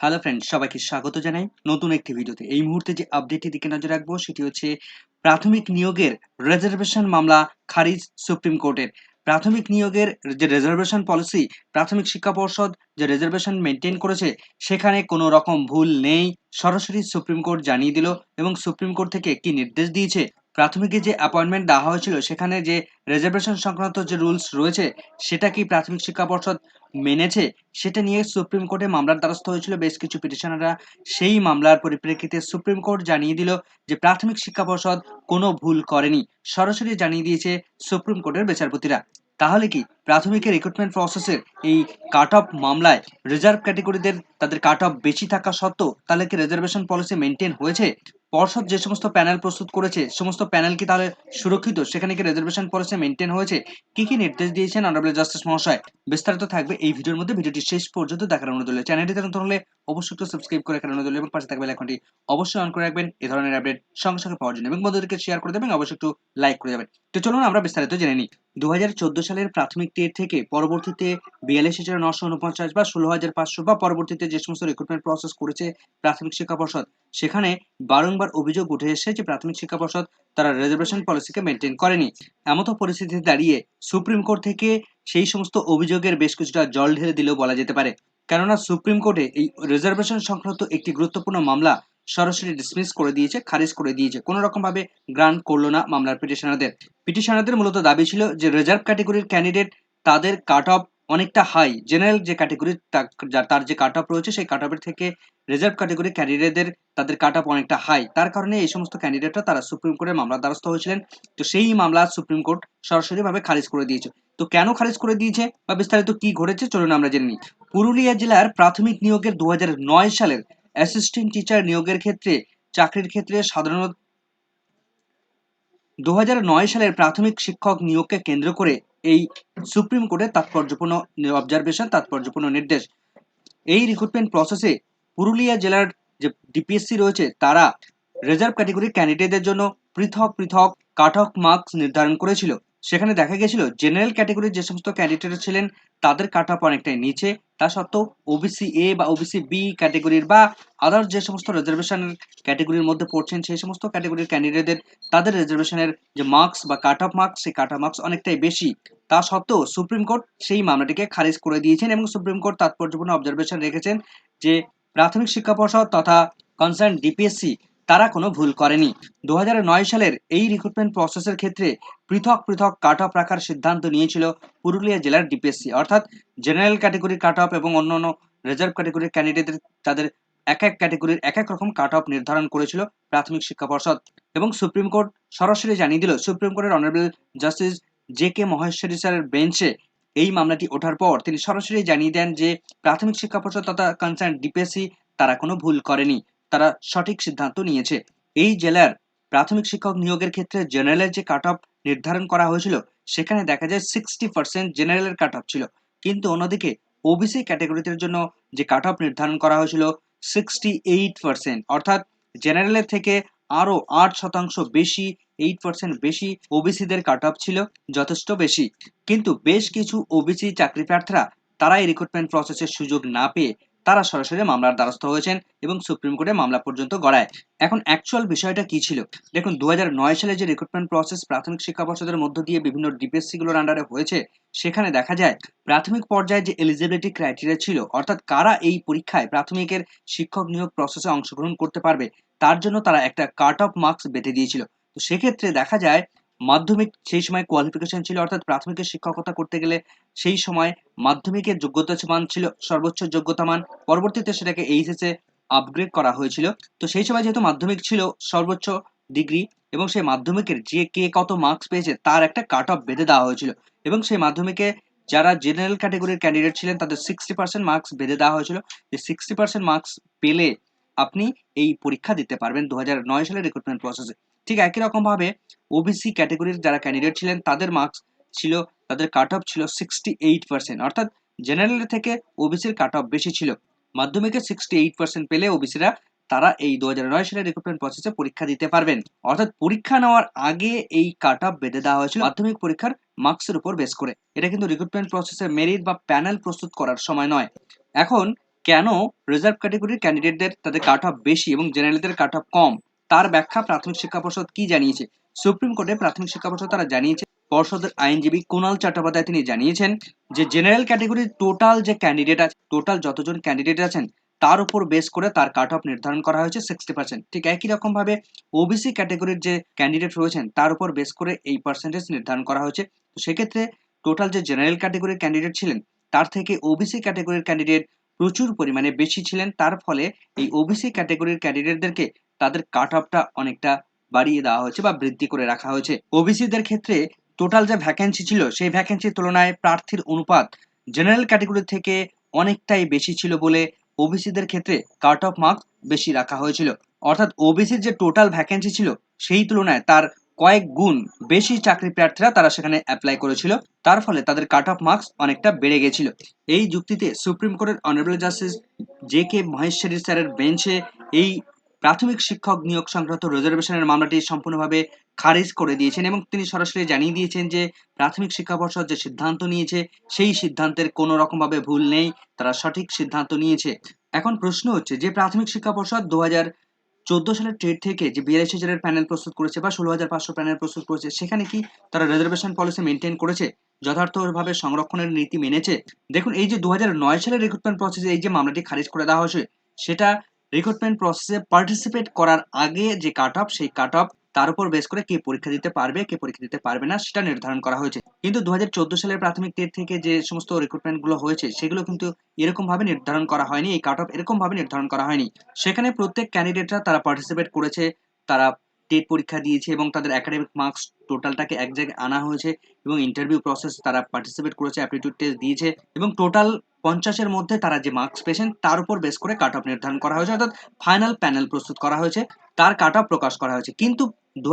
Hello friend সবাইকে স্বাগত জানাই নতুন একটি ভিডিওতে। এই মুহূর্তে যে আপডেটটি দিকে নজর রাখব, সেটি হচ্ছে প্রাথমিক নিয়োগের রিজার্ভেশন মামলা খারিজ সুপ্রিম কোর্টের। প্রাথমিক নিয়োগের যে রিজার্ভেশন পলিসি প্রাথমিক শিক্ষা পর্ষদ যে রিজার্ভেশন মেনটেন করেছে, সেখানে কোনো রকম ভুল নেই। সরাসরি সুপ্রিম কোর্ট জানিয়ে দিল এবং সুপ্রিম কোর্ট থেকে কি নির্দেশ দিয়েছে প্রাথমিকে যে অ্যাপয়েন্টমেন্ট দেওয়া হয়েছিল, সেখানে যে রিজার্ভেশন সংক্রান্ত যে রুলস রয়েছে, সেটা কি প্রাথমিক শিক্ষা পর্ষদ মেনেছে? সেটা নিয়ে সুপ্রিম কোর্টে মামলার দ্বারস্থ হয়েছিল বেশ কিছু পিটিশনাররা সেই মামলার পরিপ্রেক্ষিতে সুপ্রিম কোর্ট জানিয়ে দিল যে প্রাথমিক শিক্ষা পর্ষদ কোনো ভুল করেনি। সরাসরি জানিয়ে দিয়েছে সুপ্রিম কোর্টের বিচারপতিরা। তাহলে কি প্রাথমিকের রিক্রুটমেন্ট প্রসেসের এই কাট অফ মামলায় রিজার্ভ ক্যাটেগরিদের তাদের কাট অফ বেশি থাকা সত্ত্বেও তাহলে কি রিজার্ভেশন পলিসি মেনটেন হয়েছে? পর্ষদ যে সমস্ত প্যানেল প্রস্তুত করেছে, সমস্ত প্যানেল কি তাহলে সুরক্ষিত? সেখানে কি রিজার্ভেশন পলিসি মেনটেন হয়েছে? কি কি নির্দেশ দিয়েছেন অনারেবল জাস্টিস মহাশয়? বিস্তারিত থাকবে এই ভিডিওর মধ্যে। ভিডিওটি শেষ পর্যন্ত দেখার অনুরোধ রইল। চ্যানেলটিতে নতুন হলে অবশ্যই একটু সাবস্ক্রাইব করে রাখার অনুরোধ এবং পাশে থাকবে আইকনটি অবশ্যই অন করে রাখবেন। এই ধরনের আপডেট সঙ্গে সঙ্গে পাওয়ার জন্য এবং বন্ধুদেরকে শেয়ার করে দেবেন। অবশ্যই একটু লাইক করে যাবেন। তো চলুন আমরা বিস্তারিত জেনে নিই। দুহাজার চোদ্দ সালের প্রাথমিক টেট থেকে পরবর্তীতে বিয়াল্লিশ হাজার নশো উনপঞ্চাশ বা ষোলো হাজার পাঁচশো বা পরবর্তীতে যে সমস্ত রিক্রুটমেন্ট প্রসেস করেছে প্রাথমিক শিক্ষা পর্ষদ, সেখানে বারংবার অভিযোগ উঠে এসেছে যে প্রাথমিক শিক্ষা পর্ষদ তারা রিজার্ভেশন পলিসিকে মেনটেন করেনি। এমতো পরিস্থিতিতে দাঁড়িয়ে সুপ্রিম কোর্ট থেকে সেই সমস্ত অভিযোগের বেশ কিছুটা জল ঢেলে দিলেও বলা যেতে পারে। কেননা সুপ্রিম কোর্টে এই রিজার্ভেশন সংক্রান্ত একটি গুরুত্বপূর্ণ মামলা সরাসরি ডিসমিস করে দিয়েছে, খারিজ করে দিয়েছে। কোনো রকম ভাবে গ্রান্ট করল না মামলার পিটিশনারদের পিটিশনারদের মূলত দাবি ছিল যে রিজার্ভ ক্যাটেগরির ক্যান্ডিডেট তাদের কাট অফ অনেকটা হাই জেনারেল যে ক্যাটেগরি তার যে কাট অফ রয়েছে, সেই কাট অফের থেকে রিজার্ভ ক্যাটেগরি ক্যান্ডিডেটদের তাদের কাট অফ অনেকটা হাই তার কারণে এই সমস্ত ক্যান্ডিডেটরা তারা সুপ্রিম কোর্টের মামলা দ্বারস্থ হয়েছিলেন। তো সেই মামলা সুপ্রিম কোর্ট সরাসরি ভাবে খারিজ করে দিয়েছে। তো কেন খারিজ করে দিয়েছে বা বিস্তারিত কি ঘটেছে, চলুন আমরা জেনে নিই। পুরুলিয়া জেলার প্রাথমিক নিয়োগের দু হাজার নয় সালের অ্যাসিস্ট্যান্ট টিচার নিয়োগের ক্ষেত্রে চাকরির ক্ষেত্রে সাধারণত দু হাজার নয় সালের প্রাথমিক শিক্ষক নিয়োগকে কেন্দ্র করে এই সুপ্রিম কোর্টের তাৎপর্যপূর্ণ অবজারভেশন তাৎপর্যপূর্ণ নির্দেশ। এই রিক্রুটমেন্ট প্রসেসে পুরুলিয়া জেলার যে ডিপিএসসি রয়েছে, তারা রিজার্ভ ক্যাটেগরি ক্যান্ডিডেটদের জন্য পৃথক পৃথক কাট অফ মার্কস নির্ধারণ করেছিল। সেখানে দেখা গেছিল জেনারেল ক্যাটেগরির যে সমস্ত ক্যান্ডিডেট ছিলেন, তাদের কাট অফ অনেকটাই নিচে। তা সত্ত্বেও ওবিসি এ বা ওবিসি বি ক্যাটেগরির বা আদার যে সমস্ত রিজার্ভেশনের ক্যাটেগরির মধ্যে পড়ছেন, সেই সমস্ত ক্যাটেগরির ক্যান্ডিডেটদের তাদের রিজার্ভেশনের যে মার্কস বা কাট অফ মার্কস সেই কাট অফ মার্কস অনেকটাই বেশি। তা সত্ত্বেও সুপ্রিম কোর্ট সেই মামলাটিকে খারিজ করে দিয়েছেন এবং সুপ্রিম কোর্ট তাৎপর্যপূর্ণ অবজারভেশন রেখেছেন যে প্রাথমিক শিক্ষা পর্ষদ তথা কনসার্ন ডিপিএসসি তারা কোনো ভুল করেনি। দু হাজার নয় সালের এই রিক্রুটমেন্ট প্রসেসের ক্ষেত্রে পৃথক পৃথক কাট অফ রাখার সিদ্ধান্ত নিয়েছিল পুরুলিয়া জেলার ডিপিএসসি অর্থাৎ জেনারেল ক্যাটেগরির কাট অফ এবং অন্যান্য রিজার্ভ ক্যাটেগরির ক্যান্ডিডেটদের তাদের এক এক ক্যাটেগরির এক এক রকম কাট অফ নির্ধারণ করেছিল প্রাথমিক শিক্ষা পর্ষদ। এবং সুপ্রিম কোর্ট সরাসরি জানিয়ে দিল, সুপ্রিম কোর্টের honourable justice J K Maheshwari স্যারের বেঞ্চে এই মামলাটি ওঠার পর তিনি সরাসরি জানিয়ে দেন যে প্রাথমিক শিক্ষা পর্ষদ তথা কনসার্ন ডিপিএসসি তারা কোনো ভুল করেনি। তারা সঠিক সিদ্ধান্ত নিয়েছে। এই জেলার প্রাথমিক শিক্ষক নিয়োগের ক্ষেত্রে জেনারেলের যে কাট অফ নির্ধারণ করা হয়েছিল, সেখানে দেখা যায় সিক্সটি পার্সেন্ট জেনারেলের কাট অফ ছিল। কিন্তু অন্যদিকে ওবিসি ক্যাটাগরিদের জন্য যে কাট অফ নির্ধারণ করা হয়েছিল সিক্সটি এইট পার্সেন্ট অর্থাৎ জেনারেলের থেকে আরও আট শতাংশ বেশি এইট পার্সেন্ট বেশি ওবিসিদের কাট অফ ছিল, যথেষ্ট বেশি। কিন্তু বেশ কিছু ওবিসি চাকরি প্রার্থীরা তারা এই রিক্রুটমেন্ট প্রসেসের সুযোগ না পেয়ে তারা সরাসরি মামলার দ্বারস্থ হয়েছেন এবং সুপ্রিম কোর্টে মামলা পর্যন্ত গড়ায়। এখন অ্যাকচুয়াল বিষয়টা কি ছিল? দেখুন দু সালে যে রিক্রুটমেন্ট প্রসেস প্রাথমিক শিক্ষা পর্ষদের মধ্য দিয়ে বিভিন্ন ডিপিএসসি গুলোর আন্ডারে হয়েছে, সেখানে দেখা যায় প্রাথমিক পর্যায়ে যে এলিজিবিলিটি ক্রাইটেরিয়া ছিল, অর্থাৎ কারা এই পরীক্ষায় প্রাথমিকের শিক্ষক নিয়োগ প্রসেসে অংশগ্রহণ করতে পারবে, তার জন্য তারা একটা কাট অফ মার্কস বেঁধে দিয়েছিল। তো সেক্ষেত্রে দেখা যায় মাধ্যমিক সেই সময় কোয়ালিফিকেশন ছিল, অর্থাৎ প্রাথমিকের শিক্ষকতা করতে গেলে সেই সময় মাধ্যমিকের যোগ্যতা মান ছিল, সর্বোচ্চ যোগ্যতা মান পরবর্তীতে সেটাকে এইচএসে আপগ্রেড করা হয়েছিল। তো সেই সময় যেহেতু মাধ্যমিক ছিল, সর্বোচ্চ ডিগ্রি এবং সেই মাধ্যমিকের যে কে কত মার্কস পেয়েছে, তার একটা কাট অফ বেঁধে দেওয়া হয়েছিল। এবং সেই মাধ্যমিকে যারা জেনারেল ক্যাটাগরির ক্যান্ডিডেট ছিলেন, তাদের সিক্সটি পার্সেন্ট মার্কস বেঁধে দেওয়া হয়েছিল। যে সিক্সটি পার্সেন্ট মার্কস পেলে আপনি এই পরীক্ষা দিতে পারবেন দু হাজার নয় সালের রিক্রুটমেন্ট প্রসেসে ঠিক একই রকম ভাবে ওবিসি ক্যাটাগরির যারা ক্যান্ডিডেট ছিলেন, তাদের মার্কস ছিল, তাদের কাট অফ ছিল সিক্সটি এইট পার্সেন্ট অর্থাৎ জেনারেল থেকে ওবিসির কাট অফ বেশি ছিল। মাধ্যমিকে সিক্সটি এইট পার্সেন্ট পেলে ওবিসিরা তারা এই দু হাজার নয় সালের রিক্রুটমেন্ট প্রসেসে পরীক্ষা দিতে পারবেন। অর্থাৎ পরীক্ষা নেওয়ার আগে এই কাট অফ বেঁধে দেওয়া হয়েছিল মাধ্যমিক পরীক্ষার মার্কসের উপর বেস করে। এটা কিন্তু রিক্রুটমেন্ট প্রসেসে মেরিট বা প্যানেল প্রস্তুত করার সময় নয়। এখন কেন রিজার্ভ ক্যাটাগরির ক্যান্ডিডেটদের তাদের কাট অফ বেশি এবং জেনারেলদের কাট অফ কম? তার ব্যাখ্যা প্রাথমিক শিক্ষা পর্ষদ কি জানিয়েছে? সুপ্রিম কোর্টে প্রাথমিক শিক্ষা পর্ষদ তারা জানিয়েছে, পর্ষদের আইনজীবী কুণাল চট্টোপাধ্যায় তিনি জানিয়েছেন যে জেনারেল ক্যাটাগরির টোটাল যে ক্যান্ডিডেট আছে টোটাল যতজন ক্যান্ডিডেট আছেন, তার উপর বেস করে তার কাট অফ নির্ধারণ করা হয়েছে সিক্সটি পার্সেন্ট ঠিক একই রকম ভাবে ওবিসি ক্যাটাগরির যে ক্যান্ডিডেট রয়েছেন, তার উপর বেস করে এই পার্সেন্টেজ নির্ধারণ করা হয়েছে। তো সেক্ষেত্রে টোটাল যে জেনারেল ক্যাটাগরির ক্যান্ডিডেট ছিলেন, তার থেকে ওবিসি ক্যাটাগরির ক্যান্ডিডেট প্রচুর পরিমাণে বেশি ছিলেন। তার ফলে এই ওবিসি ক্যাটাগরির ক্যান্ডিডেটদেরকে তাদের কাট অফটা অনেকটা বাড়িয়ে দেওয়া হয়েছে বা বৃদ্ধি করে রাখা হয়েছে। ওবিসিদের ক্ষেত্রে টোটাল যে ভ্যাকেন্সি ছিল, সেই ভ্যাকেন্সির তুলনায় প্রার্থীর অনুপাত জেনারেল ক্যাটাগরি থেকে অনেকটাই বেশি ছিল বলে ওবিসিদের ক্ষেত্রে কাট অফ মার্কস বেশি রাখা হয়েছিল। অর্থাৎ ওবিসির যে টোটাল ভ্যাকেন্সি ছিল, সেই তুলনায় তার কয়েক গুণ বেশি চাকরি প্রার্থীরা তারা সেখানে অ্যাপ্লাই করেছিল। তার ফলে তাদের কাট অফ মার্কস অনেকটা বেড়ে গেছিল। এই যুক্তিতে সুপ্রিম কোর্টের honourable justice J K Maheshwari স্যারের বেঞ্চে এই প্রাথমিক শিক্ষক নিয়োগ সংক্রান্ত রিজার্ভেশনের মামলাটি সম্পূর্ণভাবে খারিজ করে দিয়েছেন এবং তিনি সরাসরি জানিয়ে দিয়েছেন যে প্রাথমিক শিক্ষা পর্ষদ যে সিদ্ধান্ত নিয়েছে, সেই সিদ্ধান্তের কোনো রকমভাবে ভুল নেই, তারা সঠিক সিদ্ধান্ত নিয়েছে। এখন প্রশ্ন হচ্ছে যে প্রাথমিক শিক্ষা পর্ষদ দু হাজার চোদ্দ সালের ট্রেড থেকে যে বিয়াল্লিশ হাজারের প্যানেল প্রস্তুত করেছে বা ষোলো হাজার পাঁচশো প্যানেল প্রস্তুত করেছে, সেখানে কি তারা রিজার্ভেশন পলিসি মেনটেন করেছে, যথার্থভাবে সংরক্ষণের নীতি মেনেছে? দেখুন, এই যে দু নয় সালের রিক্রুটমেন্ট প্রসেসে এই যে মামলাটি খারিজ করে দেওয়া হয়েছে, সেটা রিক্রুটমেন্ট প্রসেসে পার্টিসিপেট করার আগে যে কাট অফ সেই কাট অফ তার উপর বেস করে কে পরীক্ষা দিতে পারবে, কে পরীক্ষা দিতে পারবে না, সেটা নির্ধারণ করা হয়েছে। কিন্তু দু হাজার চোদ্দ সালের প্রাথমিক টেট থেকে যে সমস্ত রিক্রুটমেন্টগুলো হয়েছে, সেগুলো কিন্তু এরকম ভাবে নির্ধারণ করা হয়নি, এই কাট অফ এরকম ভাবে নির্ধারণ করা হয়নি। সেখানে প্রত্যেক ক্যান্ডিডেটরা তারা পার্টিসিপেট করেছে, তারা টেট পরীক্ষা দিয়েছে এবং তাদের একাডেমিক মার্কস টোটালটাকে এক জায়গায় আনা হয়েছে এবং ইন্টারভিউ প্রসেস তারা পার্টিসিপেট করেছে অ্যাপটিটিউড টেস্ট দিয়েছে এবং টোটাল পঞ্চাশের মধ্যে তারা যে মার্কস পেয়েছেন, তার উপর বেস করে কাট অফ নির্ধারণ করা হয়েছে, অর্থাৎ ফাইনাল প্যানেল প্রস্তুত করা হয়েছে, তার কাট অফ প্রকাশ করা হয়েছে। কিন্তু দু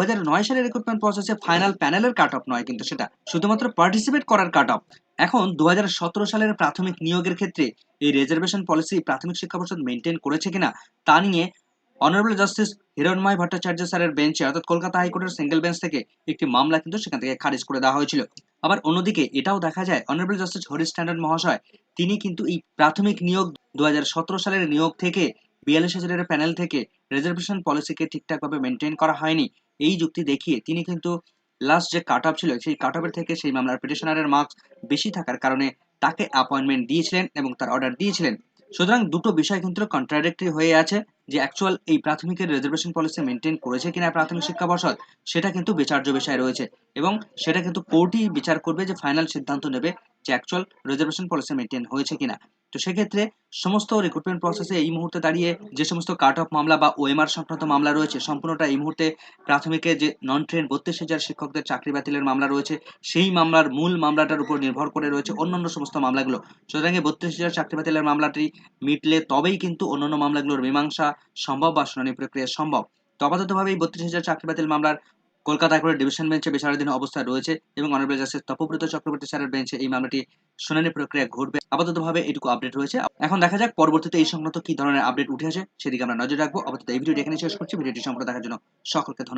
রিক্রুটমেন্ট প্রসেসে ফাইনাল প্যানেলের কাট অফ নয় কিন্তু সেটা। শুধুমাত্র পার্টিসিপেট করার কাট অফ এখন দু হাজার সতেরো সালের প্রাথমিক নিয়োগের ক্ষেত্রে এই রিজার্ভেশন পলিসি প্রাথমিক শিক্ষা পর্ষদ মেনটেন করেছে কিনা তা নিয়ে অনারেবল জাস্টিস হিরণময় ভট্টাচার্য স্যারের বেঞ্চে অর্থাৎ কলকাতা হাইকোর্টের সিঙ্গেল বেঞ্চ থেকে একটি মামলা কিন্তু সেখান থেকে খারিজ করে দেওয়া হয়েছিল। আবার অন্যদিকে এটাও দেখা যায় অনারেবল জাস্টিস হরিশ স্ট্যান্ডার্ড মহাশয়, তিনি কিন্তু এই প্রাথমিক নিয়োগ দু হাজার সতেরো সালের নিয়োগ থেকে বিয়াল্লিশ হাজারের প্যানেল থেকে রিজার্ভেশন পলিসিকে ঠিকঠাকভাবে মেনটেন করা হয়নি। এই যুক্তি দেখিয়ে তিনি কিন্তু লাস্ট যে কাট ছিল, সেই কাট থেকে সেই মামলার পিটিশনারের মার্কস বেশি থাকার কারণে তাকে অ্যাপয়েন্টমেন্ট দিয়েছিলেন এবং তার অর্ডার দিয়েছিলেন। সুতরাং দুটো বিষয় কিন্তু কন্ট্রাডিক্টরি হয়ে আছে যে অ্যাকচুয়াল এই প্রাথমিকের রিজার্ভেশন পলিসি মেনটেন করেছে কিনা প্রাথমিক শিক্ষা পর্ষদ, সেটা কিন্তু বিচার্য বিষয় রয়েছে এবং সেটা কিন্তু কোর্টই বিচার করবে যে ফাইনাল সিদ্ধান্ত নেবে যে অ্যাকচুয়াল রিজার্ভেশন পলিসি মেনটেন হয়েছে কিনা। তো সেক্ষেত্রে সমস্ত রিক্রুটমেন্ট প্রসেসে এই মুহূর্তে দাঁড়িয়ে যে সমস্ত কাট অফ মামলা বা ওএমআর সংক্রান্ত মামলা রয়েছে, সম্পূর্ণটা এই মুহূর্তে প্রাথমিকে যে নন ট্রেন বত্রিশ হাজার শিক্ষকদের চাকরি বাতিলের মামলা রয়েছে, সেই মামলার মূল মামলাটার উপর নির্ভর করে রয়েছে অন্যান্য সমস্ত মামলাগুলো। সুতরাং এই বত্রিশ হাজার চাকরি বাতিলের মামলাটি মিটলে তবেই কিন্তু অন্যান্য মামলাগুলোর মীমাংসা সম্ভব বা শুনানি প্রক্রিয়া সম্ভব। তো আপাততভাবে এই বত্রিশ হাজার চাকরি বাতিল মামলার কলকাতা হাইকোর্টের ডিভিশন বেঞ্চে বিচারাধীন অবস্থায় রয়েছে এবং অনারেবল জাস্টিস তপব্রত চক্রবর্তী স্যারের বেঞ্চে এই মামলাটি শুনানি প্রক্রিয়া ঘটবে। আপাতত ভাবে এটুকু আপডেট রয়েছে। এখন দেখা যাক পরবর্তীতে এই সংক্রান্ত কি ধরনের আপডেট উঠে আসে। সেদিকে আমরা নজর রাখব। আপাতত এই ভিডিওটি এখানে শেষ করছি। ভিডিওটি সম্পূর্ণ দেখার জন্য সকলকে ধন্যবাদ।